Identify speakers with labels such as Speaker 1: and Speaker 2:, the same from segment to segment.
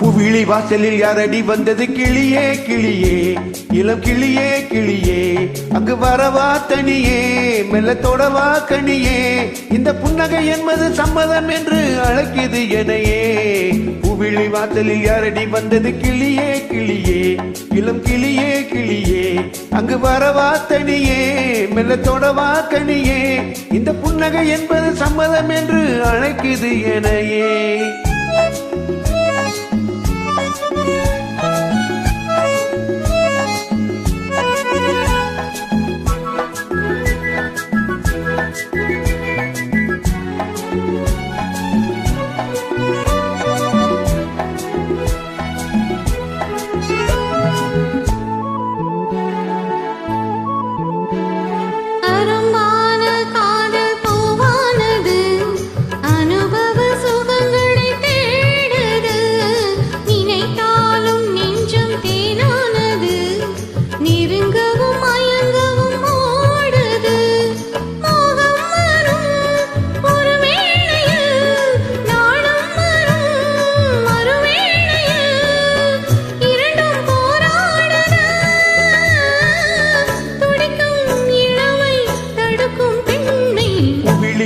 Speaker 1: புவிழி வாசலில் யாரடி வந்தது கிளியே கிளியே. இளம் கிளியே கிளியே அங்கு வரவா தனியே மெல்ல தொடவா கனியே. இந்த புன்னகை என்பது சம்மதம் என்று அழைக்குது எனையே புவிழி வாசலில் யாரடி வந்தது கிளியே கிளியே. இளம் கிளியே கிளியே அங்கு வரவா தனியே மெல்ல தொடவா கனியே. இந்த புன்னகை என்பது சம்மதம் என்று அழைக்குது எனையே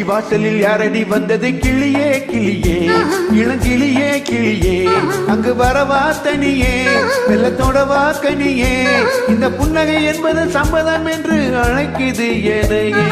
Speaker 1: விழி வாசலில் யாரடி வந்தது? கிளியே கிளியே. இளங்கிளியே கிளியே. அங்கு வரவா தனியே. வெள்ளத்தோடவா கனியே. இந்த புன்னகை என்பது சம்மதம் என்று அழைக்குது எதையே.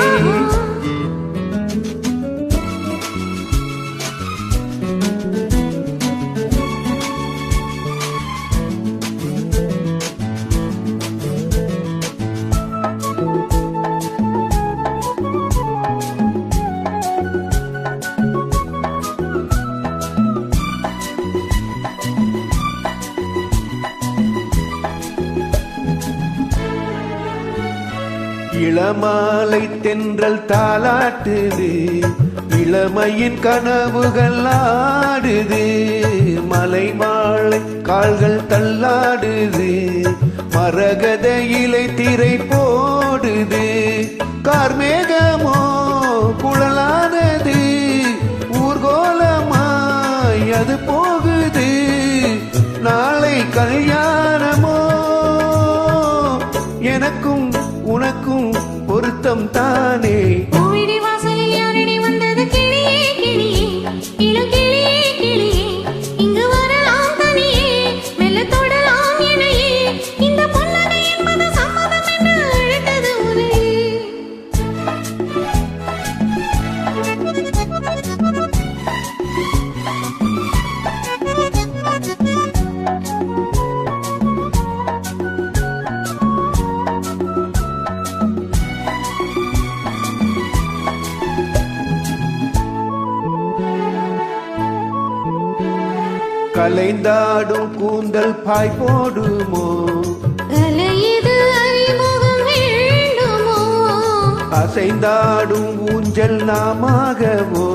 Speaker 1: இளமாலை தென்றல் தாலாட்டுது இளமையின் கனவுகள் ஆடுது. மலை மாலை கால்கள் தள்ளாடுது. மரகத இலை திரை போடுது. கார்மேகமோ குழலானது. ஊர்கோலமாய் அது போகுது. நாளை கல்யாணம்
Speaker 2: తానే
Speaker 1: கலைந்தாடும் கூந்தல் பாய் போடுமோ? அசைந்தாடும் ஊஞ்சல் நாமாகவோ?